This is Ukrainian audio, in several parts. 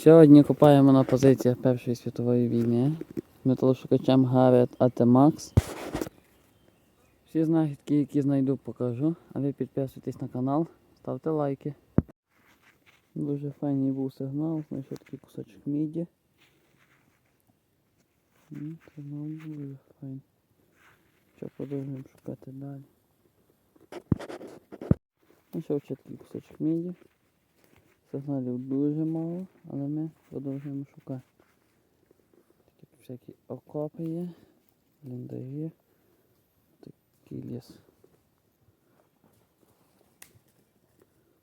Сьогодні копаємо на позиціях Першої світової війни металошукачем Гарет АТ Макс. Всі знахідки, які знайду, покажу. А ви підписуйтесь на канал, ставте лайки. Дуже файний був сигнал, знайшов такий кусочок міді. Сигнал дуже файний. Що продовжуємо шукати далі. Знайшов ще такий кусочок міді. Сигналів дуже мало, але ми продовжуємо шукати. Такі всякі окопи є, бліндажі, такий ліс.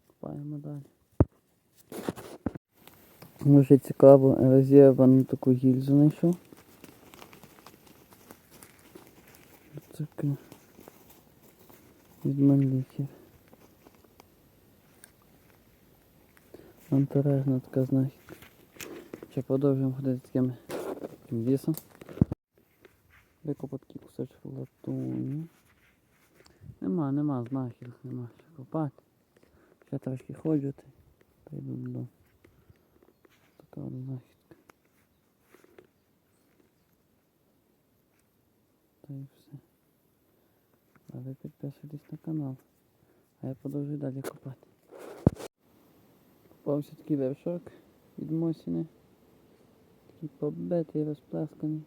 Копаємо далі. Може цікаво, розірвану таку гільзу знайшов. Таке. Від. Антиражна така знахідка. Ще продовжуємо ходити таким, лісом. Викопав такий кусочок латуні. Нема, нема знахідок, нема що копати. Ще трошки ходжу та й прийду додому. Така от знахідка. Та й все. А ви підписуйтесь на канал. А я продовжую далі копати. Попався такий вершок від Мосіни. Такий побитий, розплесканий.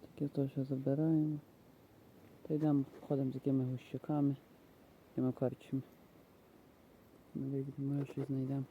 Таке теж забираємо. Та йдемо, ходимо з такими гущиками, ми корчами. Ми ми щось знайдемо.